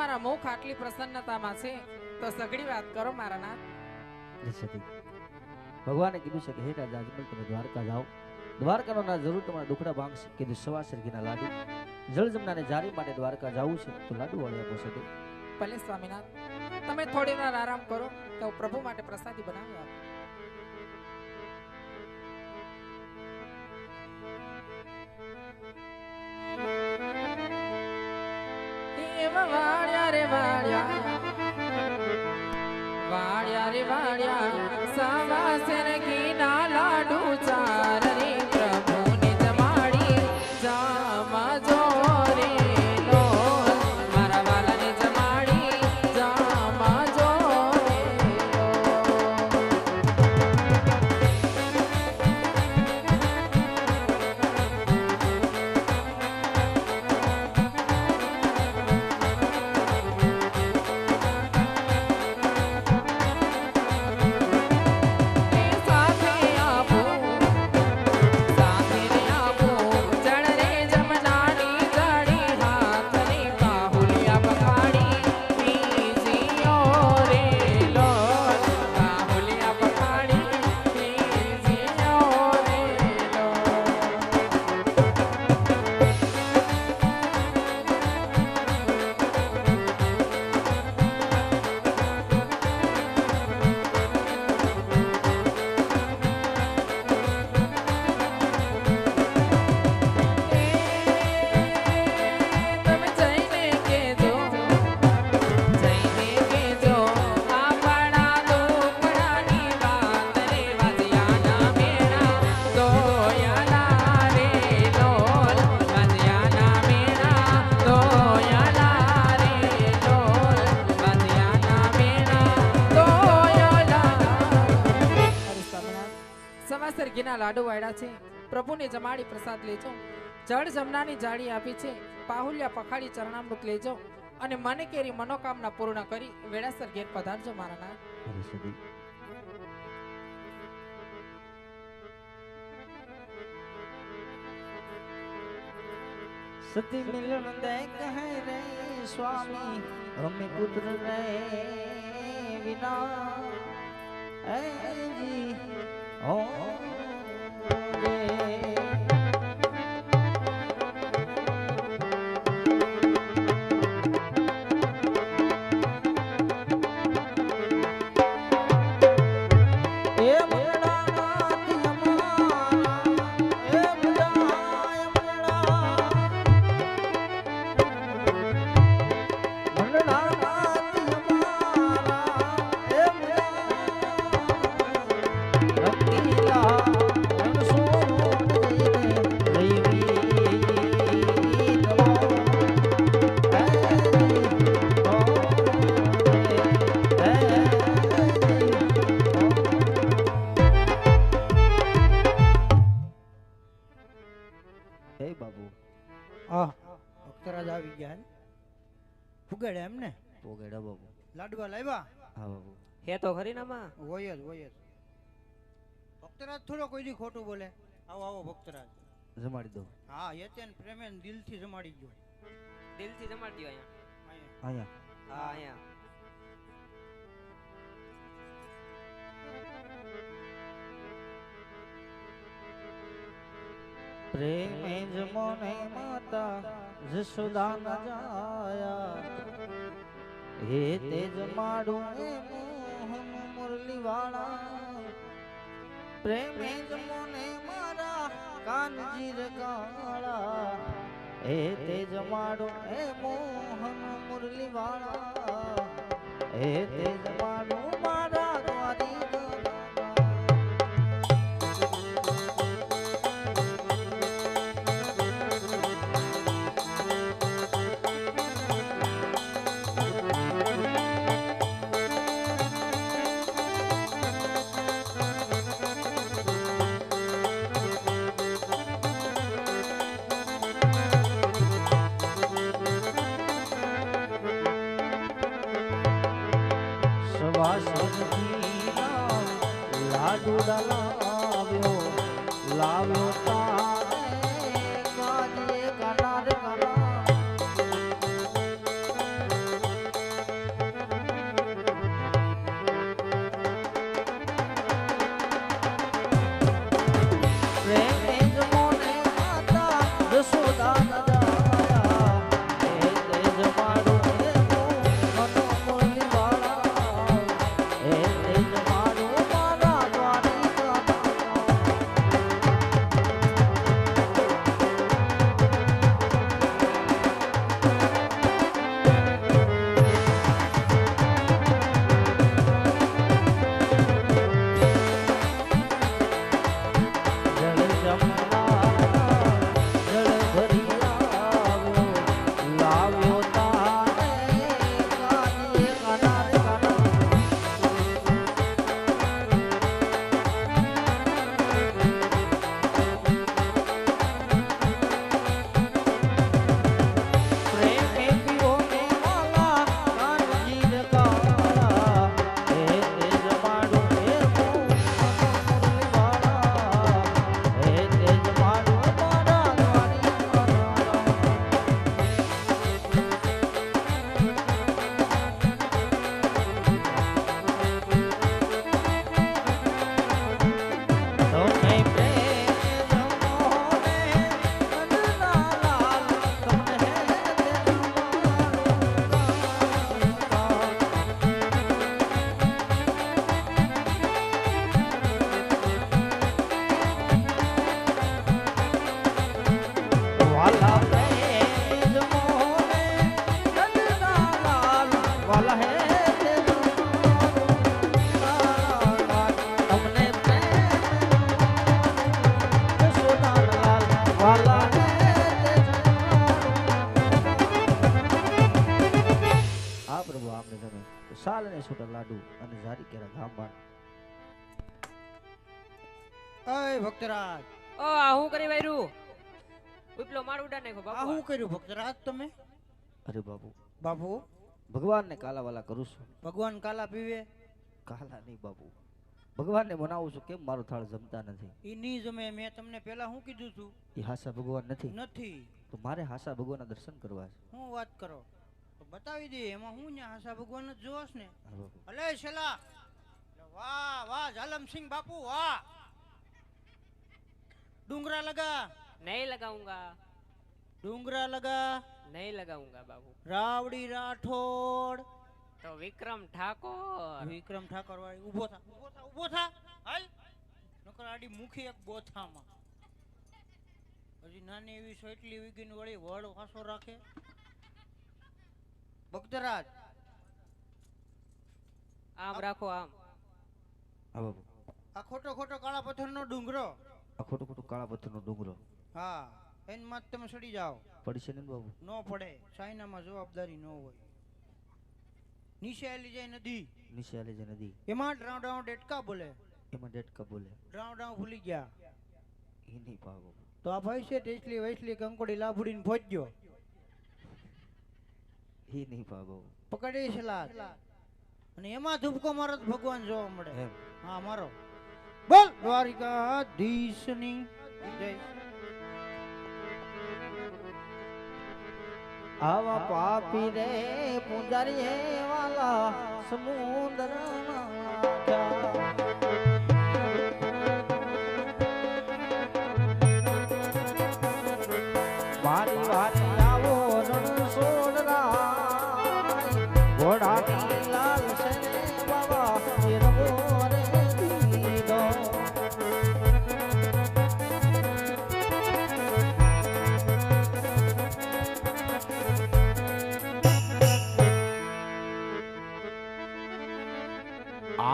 તમારા મુખ આટલી પ્રસન્નતામાં છે તો સગડી વાત કરો મારા નાથ. ભગવાને કીધું છે કે હે રાજા અજમલ તમે દ્વારકા જાઓ. દ્વારકાનો ના જરૂર તમારા દુખડા ભાંગશે કીધું સવા સરખીના લાડુ. જળ જમનાને જારી માટે દ્વારકા જવું છે તો લાડુ વાળી આપો સતી. ભલે સ્વામિનાથ તમે થોડી વાર આરામ કરો તો પ્રભુ માટે પ્રસાદી બનાવી આપો. એમ લાડુ વાળ્યા છે. પ્રભુને જમાડી પ્રસાદ લેજો. જળ જમનાની જાળી આપી છે. પાહુલ્યા પખાડી ચરણામૃત લેજો અને મને કેરી મનોકામના પૂર્ણ કરી વેળાસર ઘેર પધારજો મારા સતી સતી મિલન દે કહે રે સ્વામી રમે પુત્ર રે વિના. એ જી ઓ અક્ષરાજ આવી ગયા ફુગાડ્યા એમ ને પોગેડા બાબુ લાડવા લાવ્યા હા બાબુ. હે તો ખરી ના માં હોય જ હોય જ. ભક્તરાજ થોડો કોઈ દી ખોટું બોલે. આવો આવો ભક્તરાજ. જમાડી દો. હા યચન પ્રેમેન દિલથી જમાડી ગયો. દિલથી જમાડી દો અહીંયા. અહીંયા. હા અહીંયા. પ્રેમે જમોને માતા જશોદા ન જાયા. હે તેજ માડું એ મોહન મુરલી વાળા પ્રેમે જમોને મારા કાનજી રે કાળા હે તેજ માડું એ મોહન મુરલી વાળા હે તેજ માડું છોટા લાડુ અને જારી કેરા ગામબાણ અય ભક્તરાજ. ઓ આ હું કરી વાયરું? ઉપલો માર ઉડા નાખ્યો આ હું કર્યું ભક્તરાજ તમે? અરે બાપુ. બાપુ? ભગવાનને કાલાવાલા કરું છું. ભગવાન કાલા પીવે? કાલા નહીં બાપુ. ભગવાનને મનાવું છું કેમ મારો થાળ જમતા નથી? એ નહીં જમે મેં તમને પેલા શું કીધું છું એ હાસા ભગવાન નથી. નથી. તો મારે હાસા ભગવાનના દર્શન કરવા છે. હું વાત કરો? બતાવી દે એમાં હું ને આશા ભગવાન જ જોશ ને. અલે છેલા વાહ વાહ જાલમસિંહ બાપુ વાહ. ડુંગરા લગા. નહીં લગાઉંગા. ડુંગરા લગા. નહીં લગાઉંગા બાબુ રાવડી રાઠોડ. તો વિક્રમ ઠાકોર. વિક્રમ ઠાકોર વાળી ઊભો થા ઊભો થા ઊભો થા. હાલ. નકર આડી મુખી એક બોથામાં હજી નાની એવી સોટલી વીગીન વળી વડ વાસો રાખે. ભક્તરાજ. આમ રાખો આમ. હા બાપુ. આ ખોટો ખોટો કાળા પથ્થરનો ડુંગરો. આ ખોટું ખોટો કાળા પથ્થરનો ડુંગરો. હા એનમાં તમે સડી જાઓ. પડશે ને બાબુ ન પડે ચાઇનામાં જવાબદારી ન હોય. નીચે આલી જાય નદી. નીચે આલી જાય નદી. એમાં ડ્રાઉ ડ્રાઉ ડેટકા બોલે. એમાં ડેટકા બોલે. ડ્રાઉ ડ્રાઉ ભૂલી ગયા. એ નહીં પાવ તો આ ભાઈ છે ટેસલી વૈસલી કંકોડી લાભુડીને પહોંચ્યો એ નહીં ભાગો. પકડી છે અને એમાં ધૂપકો મારો ભગવાન જોવા મળે. હા મારો. બોલ દ્વારિકાધીશની. જય આવા પાપી રે પૂજારી વાલા સમુદ્ર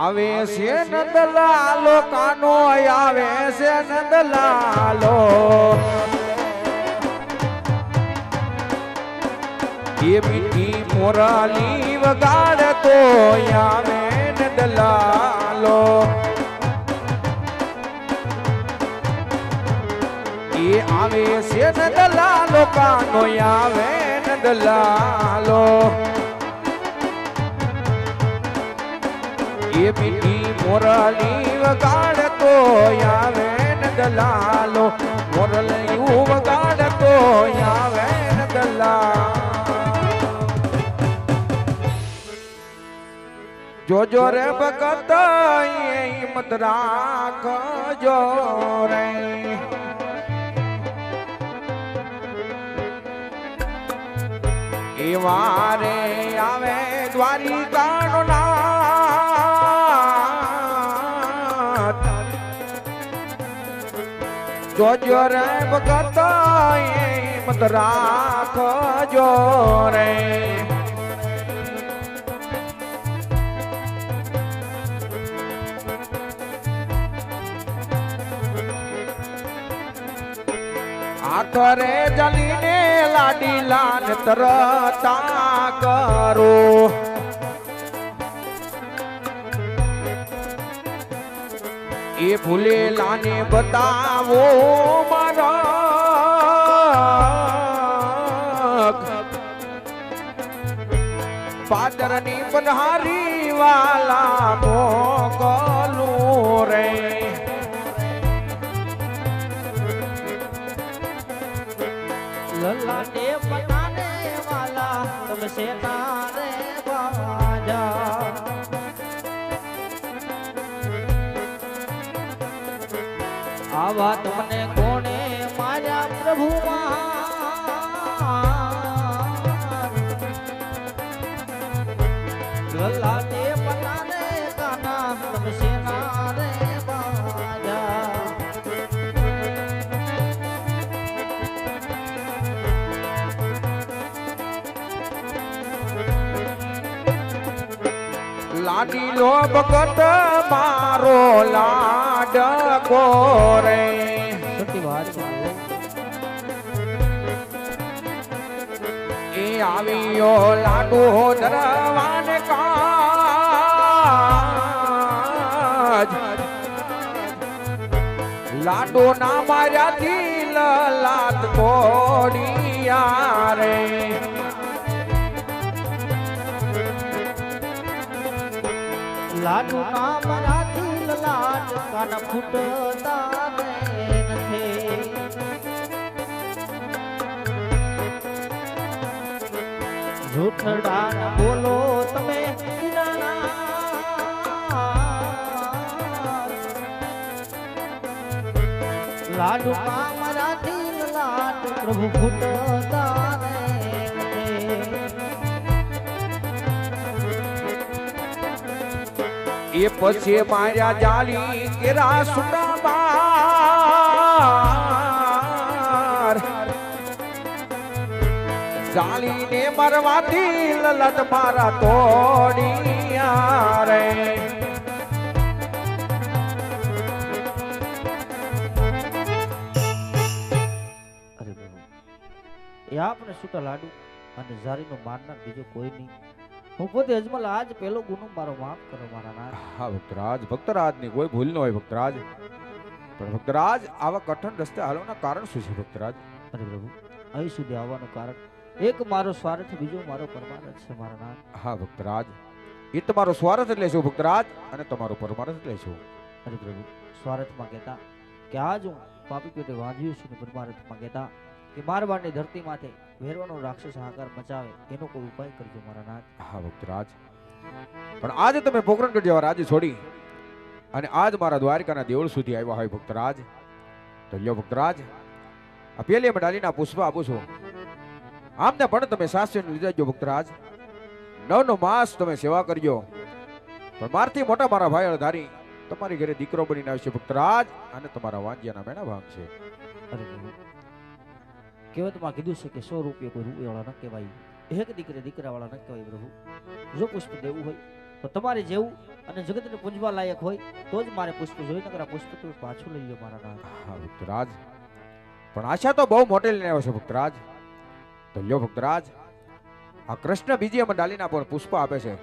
આવે છે નંદલાલો કાનો આવે છે નંદલાલો. એ મીઠી મોરાલી વગાડતો આવે નંદલાલો. એ આવે છે નંદલાલો કાનો આવે નંદલાલો. એ મીઠી મોરલી વગાડતો આવે ને દલાલો. મોરલિયું વગાડતો આવે ને જો જોજો રે ભગત હિંમત રાખજો રે. એવા વારે આવે દ્વારિકાનો જોજો રે ભગત હિંમત રાખજો રે. આખરે જલીને લાડી લાન તરતા કરો. એ ભૂલેલાને બતાવો મારા. પાદરની પનહારી વાલા મોકલું રે. લલ્લા ને વાલા તમે સે પ્રભુ લલાને પતાને કાના રમશે ના લાડી લો ભગત મારો લાડ કોરે આવ્યો લાડુ ધરવાન કાજ. લાડુ ના માર્યા દિલ લાત રે. લાડુ ના મરાઠી લલાટ કાન ફૂટતા જૂઠડા બોલો તમે લાડુ માં મરાઠી લલાટ પ્રભુ ફૂટતા એ પછી માર્યા જાળી કેરા સુના જાલીને મરવાથી લલત મારા તોડિયા રે. અરે એ આપને છૂટા લાડુ? અને ઝારીનો મારનાર બીજો કોઈ નહીં. હું પોતે અજમલ આજ પહેલો ગુનો મારો માફ કરો મારા ના હા ભક્તરાજની કોઈ ભૂલ ન હોય ભક્તરાજ. પણ ભક્તરાજ આવા કઠણ રસ્તે હાલવાના કારણ શું છે ભક્તરાજ? અરે પ્રભુ અહીં સુધી આવવાનું કારણ એક મારો સ્વાર્થ બીજો મારો પરમાનંદ છે મારા નાથ હા ભક્તરાજ. એ તમારો સ્વાર્થ એટલે શું ભક્તરાજ? અને તમારો પરમાર્થ એટલે શું? અરે પ્રભુ સ્વાર્થમાં કહેતા કે આજ હું પાપી પેટે વાંધ્યું છું ને પરમાર્થમાં કહેતા કે મારવાડની ધરતી માથે ભેરવાનો રાક્ષસ હાકાર મચાવે એનો કોઈ ઉપાય કરજો મારા નાથ. હા ભક્તરાજ. પણ આજે તમે પોકરણગઢ જેવા રાજ્ય છોડી અને આજ મારા દ્વારકાના દેવળ સુધી આવ્યા હોય ભક્તરાજ. તો લ્યો ભક્તરાજ આ પેલી ડાલીના પુષ્પ આપું છું. આમને પણ તમે સાસરીને લીધા જો ભક્તરાજ. નવનો માસ તમે સેવા કરજો. પણ મારથી મોટા મારા ભાઈ અળધારી તમારી ઘરે દીકરો બનીને આવશે ભક્તરાજ અને તમારા વાંજિયાના મેણા ભાગ છે. અરે કહેવતમાં કીધું છે કે સો રૂપિયા કોઈ રૂપિયાવાળા ન કહેવાય. એક દીકરે દીકરાવાળા ન કહેવાય પ્રભુ. જો પુષ્પ દેવું હોય તો તમારે જેવું અને જગતને પૂંજવા લાયક હોય તો જ મારે પુષ્પ જોઈ નકર પુષ્પ પાછું લઈ લો મારા નામ. હા ભક્તરાજ. પણ આશા તો બહુ મોટી લઈને આવ્યો છે ભક્તરાજ. તો લ્યો ભક્તરાજ આ કૃષ્ણ બીજી અમે ડાલીના પર પુષ્પ આપે છે.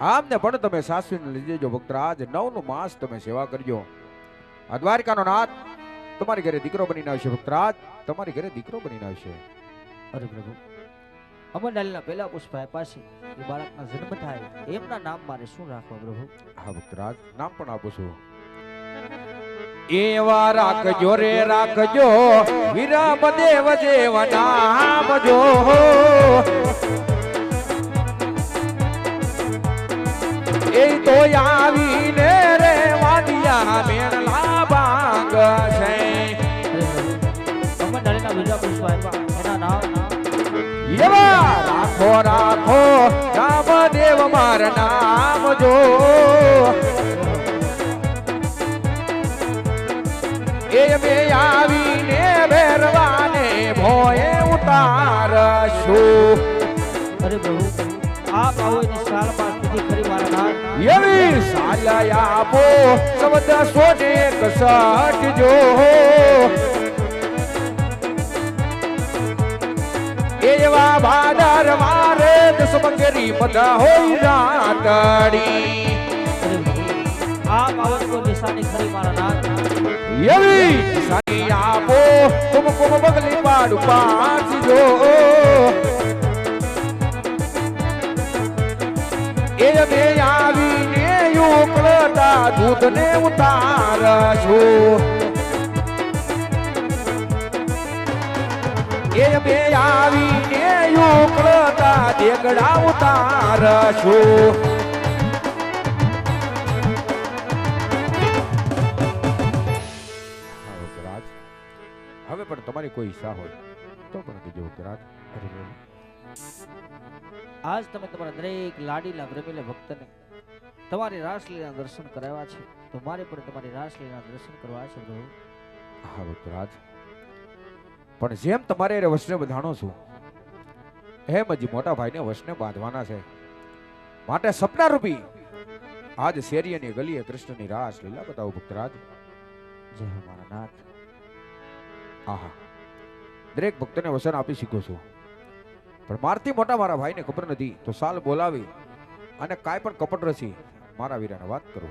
આમને પણ તમે સાસવીને લઈ જજો ભક્તરાજ નવનું માસ તમે સેવા કરજો. આ દ્વારિકાનો નાથ તમારી ઘરે દીકરો બનીને આવશે ભક્તરાજ તમારી ઘરે દીકરો બનીને આવશે. અરે પ્રભુ અમરડાલીના પહેલા પુષ્પ આપ્યા છે એ બાળકના જન્મ થાય એમના નામ મારે શું રાખવા પ્રભુ? હા ભક્તરાજ નામ પણ આપું છું. એવા રાખજો રે રાખજો. વિરામ દેવ દેવ નામ જો એ તો આવીને રે વાદિયા મેળલા બાંગ છે. રાખો રાખો. રામ દેવ માર નામ જો. અરે પ્રભુ આપ આવો એની શાળમાં સુધી ખરી નાથ એવી સાલયા આપો શબ્દ સોને કસટ જો એવા ભાદર મારે દસ મંગરી બધા હોય રાતડી. આપ આવો તો નિશાની ખરી એવી સાની આપો કુમ કુમ બગલી પાડું બે આવીને ઉકળતા દૂધને ઉતારશું એ બે આવીને ઉકળતા દેગડા ઉતાર છો હવે પણ તમારી કોઈ ઈચ્છા હોય તો પણ અરે પ્રભુ આજ તમે તમારા દરેક લાડીલા પ્રેમીલા ભક્તને તમારી રાસલીલાના દર્શન કરાવ્યા છે. તો મારે પણ તમારી રાસલીલાના દર્શન કરવા છે, પ્રભુ. હા, ભક્તરાજ. પણ જેમ તમારે વસને બંધાણો છું, એમ જ મોટા ભાઈને વસને બાંધવાના છે. માટે સપના રૂપી આજ શેરીયની ગલીએ કૃષ્ણની રાસ લીલા બતાવો, ભક્તરાજ. જય મારા નાથ. આહા. દરેક ભક્તને વસન આપી શીખો છો. પણ મારથી મોટા મારા ભાઈને ખબર નથી. તો સાલ બોલાવી અને કાંઈ પણ કપટ રસી મારા વીરાને વાત કરો.